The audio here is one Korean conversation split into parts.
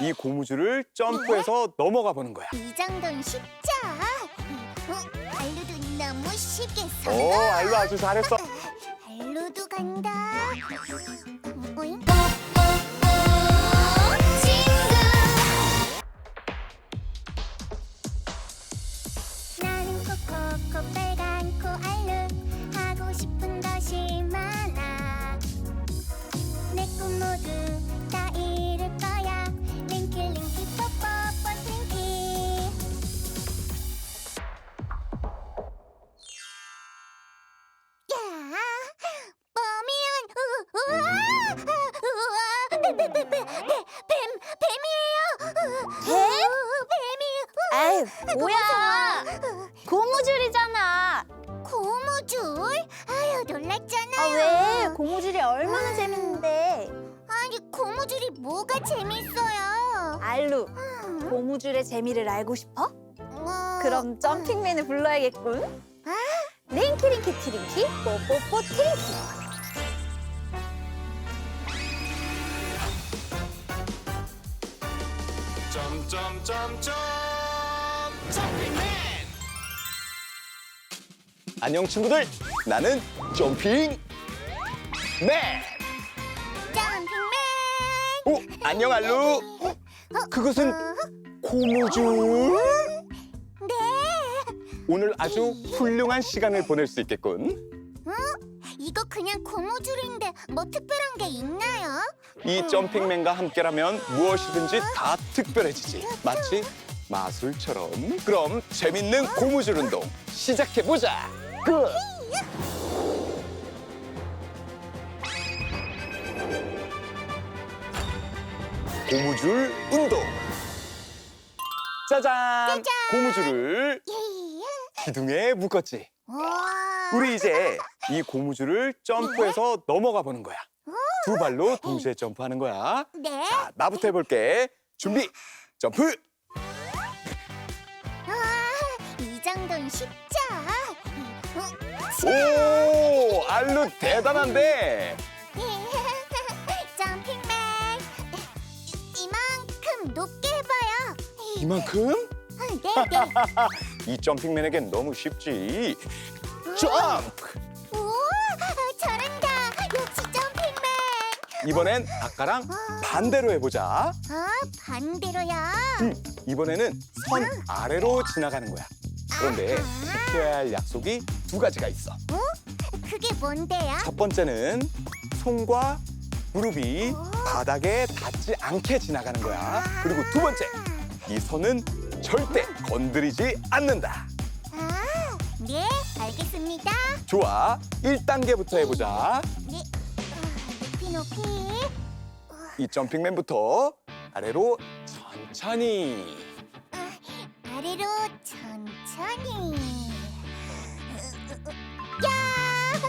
이 고무줄을 점프해서 넘어가 보는 거야. 이 정도는 쉽죠? 어, 알루도 너무 쉽게 서. 오, 알로 아주 잘했어. 알루도 간다. 뭐야? 고무줄이잖아. 고무줄? 아유 아, 놀랐잖아요. 왜? 고무줄이 얼마나 재밌는데. 아니 고무줄이 뭐가 재밌어요? 알루, 고무줄의 재미를 알고 싶어? 어, 그럼 점핑맨을 불러야겠군. 링키링키 티링키, 뽀뽀뽀 티링키. 점점점점 안녕 친구들. 나는 점핑 맨. 점핑맨. 오, 안녕 알루. 그것은 고무줄. 네. 오늘 아주 훌륭한 시간을 보낼 수 있겠군. 이거 그냥 고무줄인데 뭐 특별한 게 있나요? 이 점핑맨과 함께라면 무엇이든지 다 특별해지지. 마치 마술처럼. 그럼 재밌는 고무줄 운동 시작해 보자. 굿. 고무줄 운동. 짜잔. 고무줄을 예. 기둥에 묶었지. 와. 우리 이제 이 고무줄을 점프해서 넘어가 보는 거야. 두 발로 동시에 점프하는 거야. 네. 자, 나부터 해볼게. 준비, 점프. 쉽죠? 어, 오, 알루 대단한데. 점핑맨. 이만큼 높게 해봐요. 이만큼? 네, 네. 이 점핑맨에겐 너무 쉽지. 점프. 우와, 잘한다. 역시 점핑맨. 이번엔 아까랑 반대로 해보자. 아, 반대로야. 음, 이번에는 선 아래로 지나가는 거야. 그런데. 지켜야 할 약속이 두 가지가 있어. 어? 그게 뭔데요? 첫 번째는 손과 무릎이 바닥에 닿지 않게 지나가는 거야. 그리고 두 번째, 이 손은 절대 건드리지 않는다. 아, 네, 알겠습니다. 좋아, 1단계부터 해보자. 네, 아, 높이 높이. 이 점핑맨부터 아래로 천천히. 아, 아래로 천천히. 야!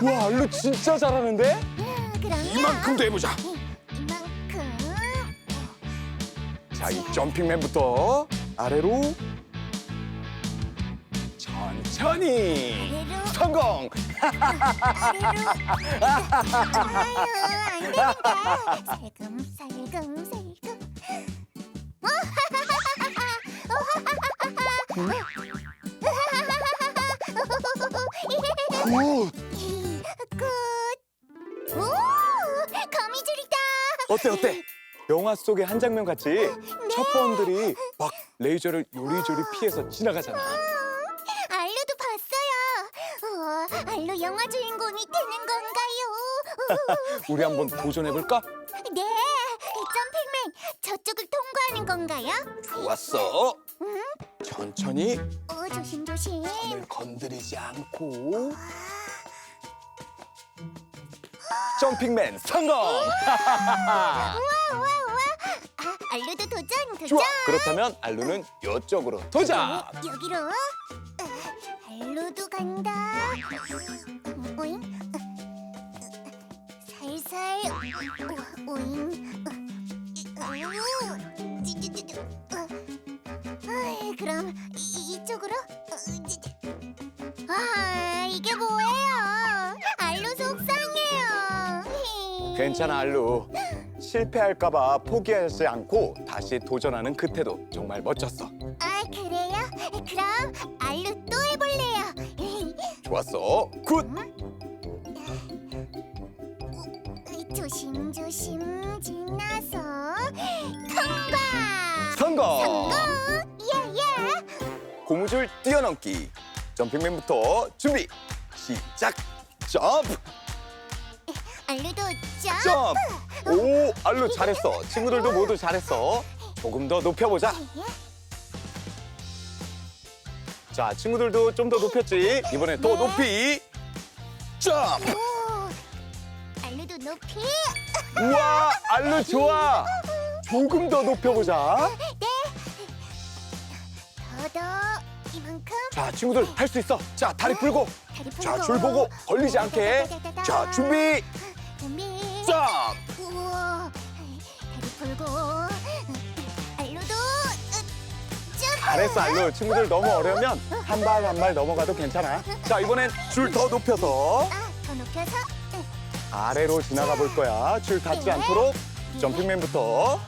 와, 알루 진짜 잘하는데? 아, 그럼 이만큼도 해보자. 이만큼. 자, 이 점핑맨부터 아래로 천천히. 아래로 성공! 아래로. 아유, 안 되는데. 살금 살금 살금. 굿! 끝. 오, 거미줄이다. 어때 어때? 영화 속의 한 장면 같이 첩보원들이 막 레이저를 요리조리 피해서 지나가잖아. 알루도 봤어요. 우와, 알루 영화 주인공이 되는 건가요? 우리 한번 도전해 볼까? 네, 점핑맨 저쪽을 통과하는 건가요? 좋았어. 천천히 어, 조심 조심. 손을 건드리지 않고 점핑맨 성공! 우와 우와 우와. 아, 알루도 도전 도전. 좋아. 그렇다면 알루는 이쪽으로 도전. 어, 여기로. 알루도 간다. 오잉. 살살. 오잉. 아이, 그럼 이, 이쪽으로. 아 이게 뭐예요? 알루 속상해요. 괜찮아 알루. 실패할까봐 포기하지 않고 다시 도전하는 그 태도 정말 멋졌어. 아 그래요? 그럼 알루 또 해볼래요. 좋았어. 굿. 조심 조심 지나서 뛰어넘기. 점핑맨부터 준비. 시작. 점프. 알루도 점. 점프. 오, 알루 잘했어. 친구들도 모두 잘했어. 조금 더 높여보자. 자, 친구들도 좀 더 높였지. 이번에 더 네. 높이. 점프. 오. 알루도 높이. 우와, 알루 좋아. 조금 더 높여보자. 더더 이만큼. 자, 친구들 할 수 있어. 자, 다리 풀고. 다리 풀고. 자, 줄 보고 걸리지 않게. 자, 준비. 준비. 점프. 우와. 다리 풀고. 알루도 점. 잘했어, 알루. 친구들 너무 어려우면 한 발 한 발 넘어가도 괜찮아. 자, 이번엔 줄 더 높여서 아, 더 높여서. 응. 아래로 지나가 볼 거야. 줄 닿지 네. 않도록 점핑맨부터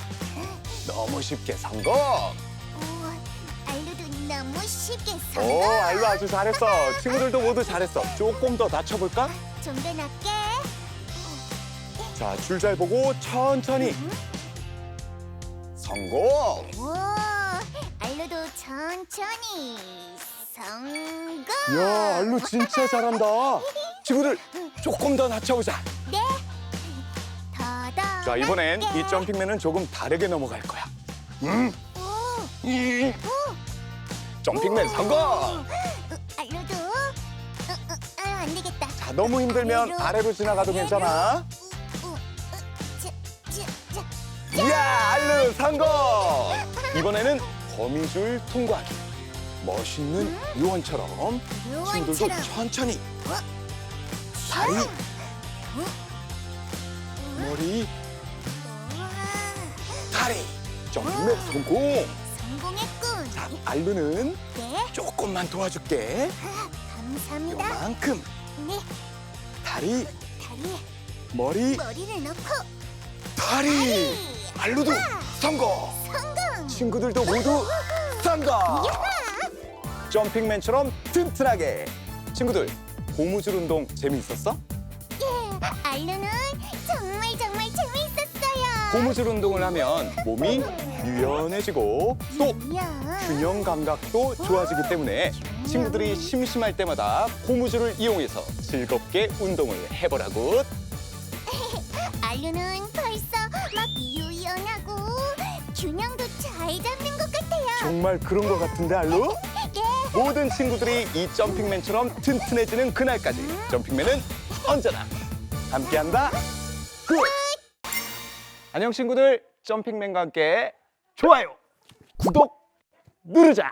너무 쉽게 성공. 우와, 너무 쉽게 오, 성공. 알루 아주 잘했어. 친구들도 모두 잘했어. 조금 더 낮춰볼까? 좀 더 낮게. 자, 줄 잘 보고 천천히 성공. 우와, 알루도 천천히 성공. 이야, 알루 진짜 잘한다. 친구들 조금 더 낮춰보자. 네. 더더. 자, 이번엔 이 점핑맨은 조금 다르게 넘어갈 거야. 음, 오, 이 오. 점핑맨 성공. 어. 어, 어, 아, 안 되겠다. 자, 너무 힘들면 아래로 지나가도 괜찮아. 자, 자, 자. 이야, 알루 성공. 이번에는 거미줄 통과하기. 멋있는 요원처럼 친구들도 요원처럼. 천천히 어? 다리, 어? 머리, 우와, 다리. 점핑맨 성공. 성공했군. 자, 알루는 네, 조금만 도와줄게. 감사합니다. 요만큼 네, 다리, 다리에 머리, 머리를 넣고 다리. 알루도 성공. 성공. 친구들도 모두 성공. 점핑맨처럼 튼튼하게. 친구들, 고무줄 운동 재미있었어? 예, 알루는 정말 정말 재밌었어요. 고무줄 운동을 하면 몸이 유연해지고 또 야, 균형 감각도 좋아지기 때문에 친구들이 심심할 때마다 고무줄을 이용해서 즐겁게 운동을 해보라고. 알루는 벌써 막 유연하고 균형도 잘 잡는 것 같아요. 정말 그런 것 같은데 알루? 예, 모든 친구들이 이 점핑맨처럼 튼튼해지는 그날까지 점핑맨은 언제나 함께한다. 굿! 안녕 친구들, 점핑맨과 함께 좋아요, 구독 누르자.